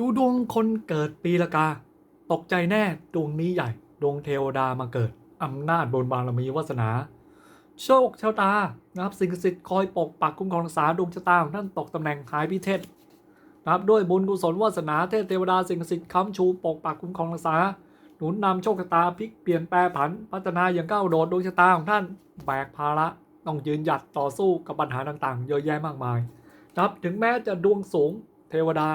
ดูดวงคนเกิดปีละกา ตกใจแน่ดวงนี้ใหญ่ ดวงเทวดามาเกิด อำนาจบนบารมีวาสนา โชคชะตานะครับสิ่งศักดิ์สิทธิ์คอยปกปักคุ้มครองรักษาดวงชะตาของท่านตกตำแหน่งหายพิเทศนะครับด้วยบุญกุศลวาสนาเทพเทวดาสิ่งศักดิ์สิทธิ์ค้ำชูปกปักคุ้มครองรักษาหนุนนำโชคชะตาพลิกเปลี่ยนแปลผัน พัฒนาอย่างก้าวโดดดวงชะตาของท่านแบกภาระต้องยืนหยัดต่อสู้กับปัญหาต่างๆ เยอะแยะมากมายนะครับถึงแม้จะดวงสูงเทวดา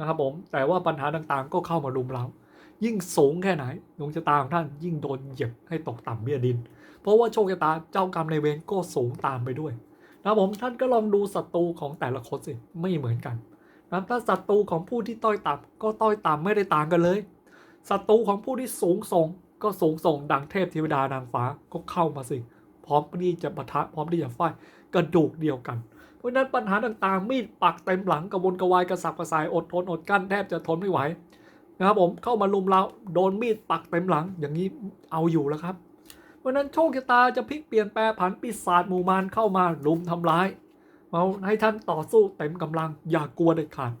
นะครับผมแต่ว่าปัญหาต่างๆ ก็เข้ามารุมเรายิ่งสูงแค่ไหนดวงชะตาของท่านยิ่งโดนเหยียบให้ตกต่ำเบี้ยดิน เพราะว่าโชคชะตาเจ้ากรรมในเวรก็สูงตามไปด้วยนะครับผมท่านก็ลองดูศัตรูของแต่ละคนสิไม่เหมือนกันนะถ้าศัตรูของผู้ที่ต้อยต่ำก็ต้อยต่ำไม่ได้ต่างกันเลยศัตรูของผู้ที่สูงส่งก็สูงส่งดังเทพเทวดานางฟ้าก็เข้ามาสิ พร้อมที่จะปะทะพร้อมที่จะไฟกระดูกเดียวกัน เพราะนั้นปัญหาต่างๆ มีดปักเต็มหลังกระวนกระวายกระสับกระส่ายอดทนอดกั้นแทบจะทนไม่ไหวนะครับผมเข้ามาลุมเราโดนมีดปักเต็มหลังอย่างนี้เอาอยู่แล้วครับ เพราะนั้นโชคชะตาจะพลิกเปลี่ยนแปลผันปีศาจหมู่มารเข้ามาลุมทำร้ายเอาให้ท่านต่อสู้เต็มกำลังอย่ากลัวเด็ดขาด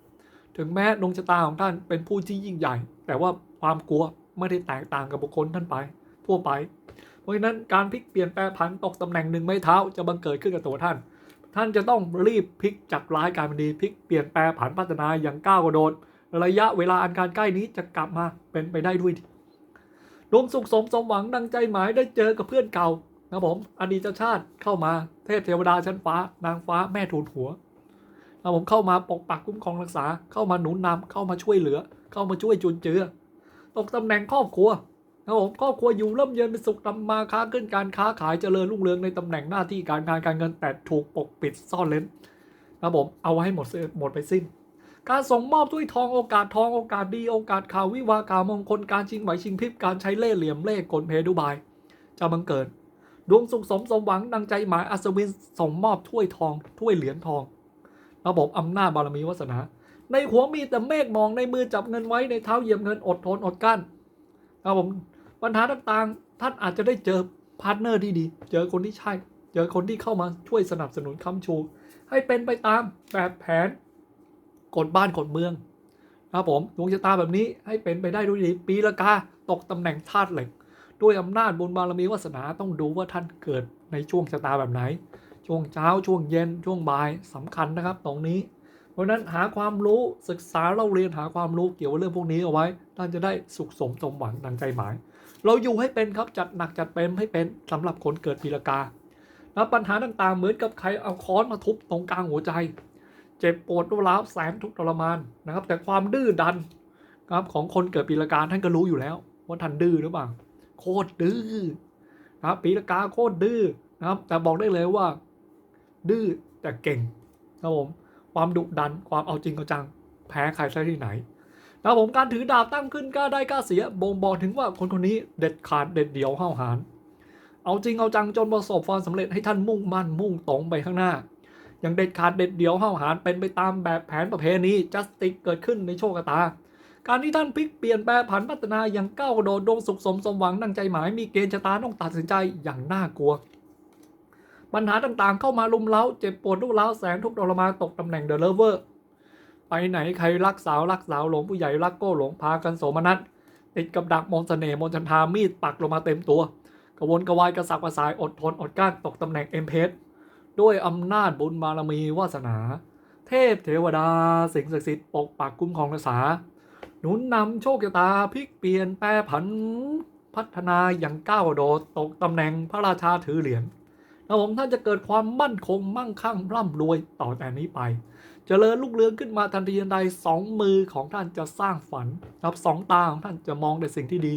ถึงแม้ดวงชะตาของท่านเป็นผู้ที่ยิ่งใหญ่ แต่ว่าความกลัวไม่ได้แตกต่างกับบุคคลท่านไป ทั่วไป เพราะฉะนั้นการพลิกเปลี่ยนแปลผันตกตำแหน่งหนึ่งไม้เท้าจะบังเกิดขึ้นกับตัวท่าน ท่านจะต้องรีบพลิกจากร้ายกลายเป็นดีพลิกเปลี่ยนแปลผันพัฒนาอย่างก้าวกระโดด ระยะเวลาอันการใกล้นี้จะกลับมาเป็นไปได้ด้วยดวงสุขสมสมหวังดังใจหมายได้เจอกับเพื่อนเก่านะผมอดีตชาติเข้ามาเทพเทวดาชั้นฟ้านางฟ้าแม่ทูลหัวนะผมเข้ามาปกปักคุ้มครองรักษาเข้ามาหนุนนำเข้ามาช่วยเหลือ เข้ามาช่วยจุนเจือตกตำแหน่งครอบครัว นะผมครอบครัวอยู่ร่มเย็นเป็นสุขทำมาค้าขึ้นการค้าขายเจริญรุ่งเรืองในตำแหน่งหน้าที่การงานการเงินแต่ถูกปกปิดซ่อนเล้นนะผมเอาไว้ให้หมดหมดไปสิ้น การส่งมอบถ้วยทองโอกาสทองโอกาสดีโอกาสข่าววิวาข่าวมงคลการชิงไหวชิงพริบการใช้เล่ห์เหลี่ยมเล่ห์กลเพดุบายจะบังเกิดดวงสุขสมสมหวังดังใจหมายอัศวินส่งมอบถ้วยทองถ้วยเหรียญทองระบบอำนาจบารมีวาสนา ในหัวมีแต่เมฆมองในมือจับเงินไว้ในเท้าเหยียบเงินอดทนอดกั้นครับผม ปัญหาต่างๆ ท่านอาจจะได้เจอพาร์ทเนอร์ที่ดี เจอคนที่ใช่ เจอคนที่เข้ามาช่วยสนับสนุนค้ำชู ให้เป็นไปตามแบบแผนกฎบ้านกฎเมืองนะครับผมดวงชะตาแบบนี้ให้เป็นไปได้ด้วยดี ปีละกาตกตำแหน่งธาตุเหล็กด้วยอำนาจบุญบารมีวาสนาต้องดูว่าท่านเกิดในช่วงชะตาแบบไหน ช่วงเช้าช่วงเย็นช่วงบ่ายสำคัญนะครับตรงนี้ เพราะฉะนั้นหาความรู้ศึกษาเราเรียนหาความรู้เกี่ยวกับเรื่องพวกนี้เอาไว้ท่านจะได้สุขสมสมหวังดังใจหมาย เราอยู่ให้เป็นครับจัดหนักจัดเต็มให้เป็นสำหรับคนเกิดปีละกาแล้วปัญหาต่างๆเหมือนกับใครเอาค้อนมาทุบตรงกลางหัวใจ เจ็บปวดรุนแรงแสนทุกทรมานนะครับ แต่ความดื้อดันครับของคนเกิดปีละกาท่านก็รู้อยู่แล้ว ว่าท่านดื้อหรือเปล่าโคตรดื้อนะครับปีละกาโคตรดื้อนะครับ แต่บอกได้เลยว่า ดื้อแต่เก่งนะครับผมความดุดันความเอาจริงเอาจัง แพ้ใครได้ที่ไหน นะครับผมการถือดาบตั้งขึ้นกล้าได้กล้าเสียบ่งบอกถึงว่าคนคนนี้เด็ดขาดเด็ดเดี่ยวห้าวหาญเอาจริงเอาจังจนประสบความสำเร็จให้ท่านมุ่งมั่นมุ่งตรงไปข้างหน้า อย่างเด็ดขาดเด็ดเดี่ยวห้าวหาญเป็นไปตามแบบแผนประเพณีจัสติกเกิดขึ้นในโชคชะตา การที่ท่านพลิกเปลี่ยนแปลผันพัฒนาอย่างก้าวกระโดดดวงสุขสมสมหวังดังใจหมายมีเกณฑ์ชะตาต้องตัดสินใจอย่างน่ากลัวปัญหาต่างๆเข้ามาลุมเล้าเจ็บปวดรุกเล้าแสนทุกข์ทรมานตกตำแหน่งเดอะเลเวอร์ ไปไหนใครรักสาวรักสาวหลงผู้ใหญ่รักโก้หลงพากันโสมนัสติดกับดักมนเสน่ห์มนชันทามีดปักลงมาเต็มตัว กระวนกระวายกระสับกระส่ายอดทนอดกลั้นตกตำแหน่งเอ็มเพสด้วยอำนาจบุญบารมีวาสนา เทพเทวดา สิ่งศักดิ์สิทธิ์ปกปักคุ้มครองรักษา หนุนนำโชคชะตาพลิกเปลี่ยนแปรผัน พัฒนาอย่างก้าวโดดตกตำแหน่งพระราชาถือเหรียญนะผมท่านจะเกิดความมั่นคงมั่งคั่งร่ำรวยต่อแต่นี้ไป เจริญรุ่งเรืองขึ้นมาทันทีทันใดสองมือของท่านจะสร้างฝันครับสองตาของท่านจะมองแต่สิ่งที่ดี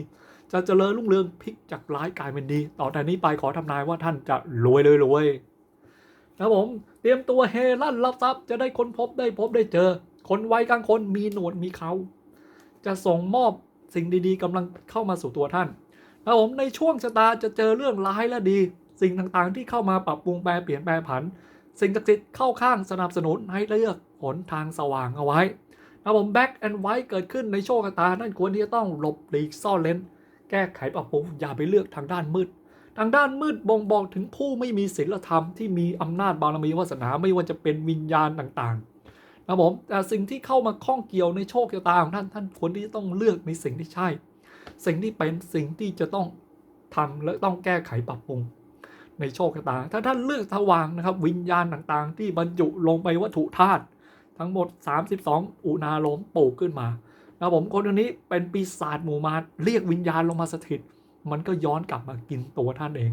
จะเจริญรุ่งเรืองพลิกจากร้ายกลายเป็นดี ต่อแต่นี้ไปขอทำนายว่าท่านจะรวยเลยรวยนะผมเตรียมตัวเฮลั่นรับทรัพย์จะได้ค้นพบได้พบได้เจอ คนไว้กลางคนมีหนวดมีเขา จะส่งมอบสิ่งดีๆกำลังเข้ามาสู่ตัวท่านนะผมในช่วงชะตาจะเจอเรื่องร้ายและดี สิ่งต่างๆที่เข้ามาปรับปรุงแปลเปลี่ยนแปลผัน สิ่งศักดิ์สิทธิ์เข้าข้างสนับสนุนให้เลือกหนทางสว่างเอาไว้นะผมแบ็กแอนด์ไวท์เกิดขึ้นในโชคชะตา นั่นควรที่จะต้องหลบหลีกซ่อนเลนแก้ไขปรับปรุงอย่าไปเลือกทางด้านมืด ทางด้านมืดบ่งบอกถึงผู้ไม่มีศีลธรรมที่มีอำนาจบารมีวาสนาไม่ว่าจะเป็นวิญญาณต่างๆนะผมแต่สิ่งที่เข้ามาข้องเกี่ยวในโชคชะตาของท่านท่านควรที่จะต้องเลือกในสิ่งที่ใช่ สิ่งที่เป็นสิ่งที่จะต้องทำและต้องแก้ไขปรับปรุง ในโชคชะตา ถ้าท่านเลือกสว่างนะครับ วิญญาณต่างๆ ที่บรรจุลงไปวัตถุธาตุทั้งหมด 32 อุณาโลมปลูกขึ้นมานะผมคนคนนี้เป็นปีศาจหมู่มารเรียกวิญญาณลงมาสถิต มันก็ย้อนกลับมากินตัวท่านเอง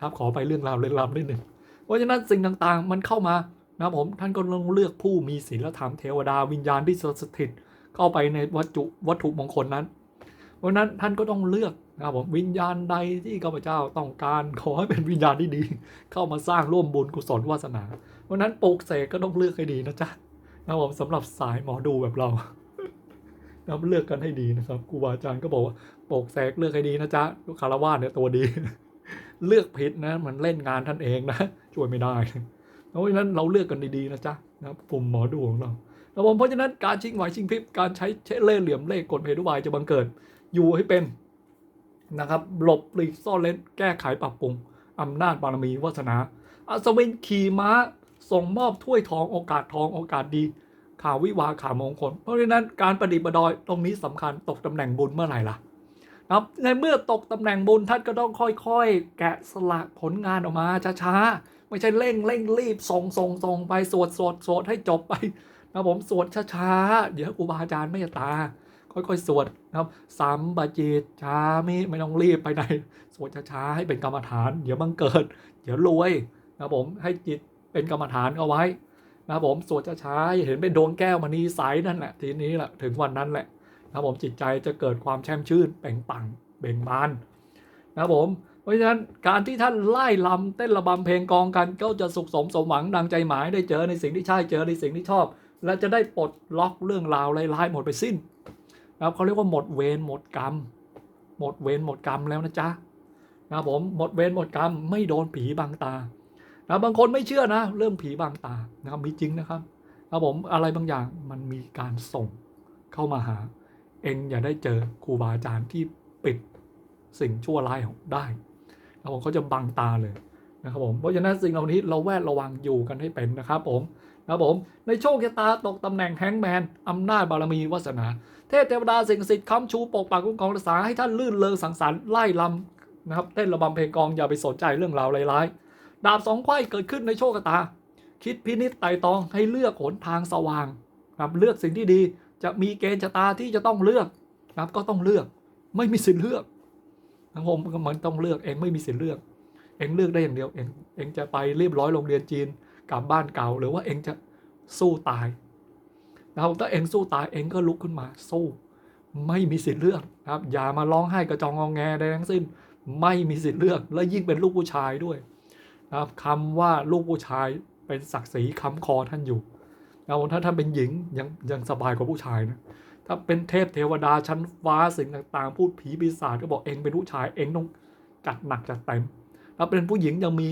ครับขอไปเรื่องราวเล่นลำนิดหนึ่งเพราะฉะนั้นสิ่งต่างๆ มันเข้ามานะผมท่านก็ต้องเลือกผู้มีศีลธรรมเทวดาวิญญาณที่สถิต เข้าไปในวัตถุวัตถุมงคลนั้น เพราะฉะนั้นท่านก็ต้องเลือก นะครับผมวิญญาณใดที่ข้าพเจ้าต้องการขอให้เป็นวิญญาณที่ดี เข้ามาสร้างร่วมบุญกุศลวาสนาเพราะนั้นปลูกเสกก็ต้องเลือกให้ดีนะจ๊ะนะครับผมสำหรับสายหมอดูแบบเรานะครับเลือกกันให้ดีนะครับครูบาอาจารย์ก็บอกว่าปลูกเสกเลือกให้ดีนะจ๊ะลูกคารวาสเนี่ยตัวดี เลือกผิดนะมันเล่นงานท่านเองนะช่วยไม่ได้เพราะฉะนั้นเราเลือกกันดีๆนะจ๊ะนะครับกลุ่มหมอดูของเราแล้วผมเพราะฉะนั้นการชิงไหวชิงพริบการใช้เล่ห์เหลี่ยมเล่กลเพทุบายจะบังเกิดอยู่ให้เป็น นะครับหลบหลีกซ่อนเล่นแก้ไขปรับปรุงอำนาจบารมีวาสนา อัศวินขี่ม้าส่งมอบถ้วยทองโอกาสทองโอกาสดี ข่าววิวาข่าวมงคล เพราะฉะนั้นการประดิษฐ์ประดอยตรงนี้สำคัญตกตำแหน่งบุญเมื่อไหร่ล่ะนะครับในเมื่อตกตำแหน่งบุญท่านก็ต้องค่อยๆ แกะสลักผลงานออกมาช้าๆ ไม่ใช่เร่งเร่งรีบส่งส่งส่งไปสวดสวดสวดให้จบไปนะผมสวดช้าๆ เดี๋ยวครูบาอาจารย์ไม่ตา ค่อยๆ สวดนะครับสามบาจิตช้าไม่ไม่ต้องรีบไปไหน สวดช้าๆให้เป็นกรรมฐาน เดี๋ยวบังเกิด เดี๋ยวรวยนะครับผมให้จิตเป็นกรรมฐานเอาไว้นะครับผมสวดช้าๆเห็นเป็นดวงแก้วมณีใสนั่นแหละทีนี้แหละถึงวันนั้นแหละนะครับผมจิตใจจะเกิดความแช่มชื่นเป่งปังเบ่งบานนะครับผมเพราะฉะนั้นการที่ท่านไล่ลำเต้นระบำเพลงกองกันก็จะสุขสมสมหวังดังใจหมายได้เจอในสิ่งที่ใช่เจอในสิ่งที่ชอบ และจะได้ปลดล็อกเรื่องราวร้ายๆหมดไปสิ้น นะครับเขาเรียกว่าหมดเวรหมดกรรม หมดเวรหมดกรรมแล้วนะจ๊ะนะครับผมหมดเวรหมดกรรมไม่โดนผีบังตานะบางคนไม่เชื่อนะ เรื่องผีบังตานะครับมีจริงนะครับนะครับผมอะไรบางอย่างมันมีการส่งเข้ามาหา เองอย่าได้เจอครูบาอาจารย์ที่ปิดสิ่งชั่วร้ายของได้นะผมเขาจะบังตาเลยนะครับผมเพราะฉะนั้นสิ่งเหล่านี้เราแวดระวังอยู่กันให้เป็นนะครับผมนะครับผมในโชคชะตาตกตำแหน่งแฮงกแมนอำนาจบารมีวาสนา เทพเทวดาสิ่งศักดิ์สิทธิ์ค้ำชูปกปักคุ้มครองรักษาให้ท่านลื่นเลงสังสรรค์ไล่ลำนะครับเต้นระบำเพลงกองอย่าไปสนใจเรื่องราวร้ายๆดาบสองไขว้เกิดขึ้นในโชคชะตา คิดพินิจไต่ตองให้เลือกหนทางสว่างครับเลือกสิ่งที่ดีจะมีเกณฑ์ชะตาที่จะต้องเลือกนะครับก็ต้องเลือกไม่มีสิทธิ์เลือกนะผมมันต้องเลือกเองไม่มีสิทธิ์เลือก เองเลือกได้อย่างเดียวเองเองจะไปเรียบร้อยโรงเรียนจีนกลับบ้านเก่า หรือว่าเองจะสู้ตาย นะครับถ้าเองสู้ตายเองก็ลุกขึ้นมาสู้ ไม่มีสิทธิ์เลือกนะครับอย่ามาร้องไห้กระจองงองแงใดทั้งสิ้น ไม่มีสิทธิ์เลือกและยิ่งเป็นลูกผู้ชายด้วยนะครับคำว่าลูกผู้ชายเป็นศักดิ์ศรีคำคอท่านอยู่นะครับถ้าท่านเป็นหญิงยังยังสบายกว่าผู้ชายนะถ้าเป็นเทพเทวดาชั้นฟ้าสิ่งต่างๆ พูดผีปีศาจก็บอกเองเป็นผู้ชายเองต้องจัดหนักจัดเต็มถ้าเป็นผู้หญิงยังมี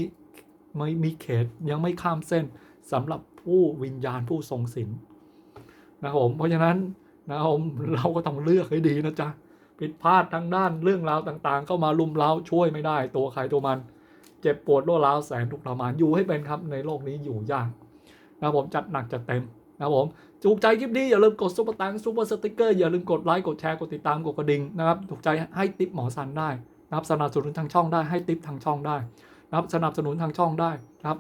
ไม่มีเขตยังไม่ข้ามเส้นสำหรับผู้วิญญาณผู้ทรงศีล นะครับผมเพราะฉะนั้นนะครับผมเราก็ต้องเลือกให้ดีนะจ๊ะผิดพลาดทางด้านเรื่องราวต่างๆ เข้ามาลุมเราช่วยไม่ได้ ตัวใครตัวมัน เจ็บปวดรวดร้าวแสนทุกข์ทรมานอยู่ให้เป็นครับในโลกนี้อยู่ยากนะครับผมจัดหนักจัดเต็มนะครับผมถูกใจคลิปนี้อย่าลืมกดซุปเปอร์ตังซุปเปอร์สติ๊กเกอร์อย่าลืมกดไลค์กดแชร์กดติดตามกดกระดิ่งนะครับถูกใจให้ติปหมอสันได้นะครับสนับสนุนทางช่องได้ให้ติปทางช่องได้นะครับสนับสนุนทางช่องได้นะครับ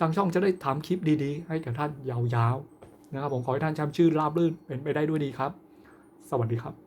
ทางช่องจะได้ทำคลิปดีๆ ให้กับท่านยาวๆ นะครับผมขอให้ท่านช้ำชื่นราบรื่นเป็นไปได้ด้วยดีครับ สวัสดีครับ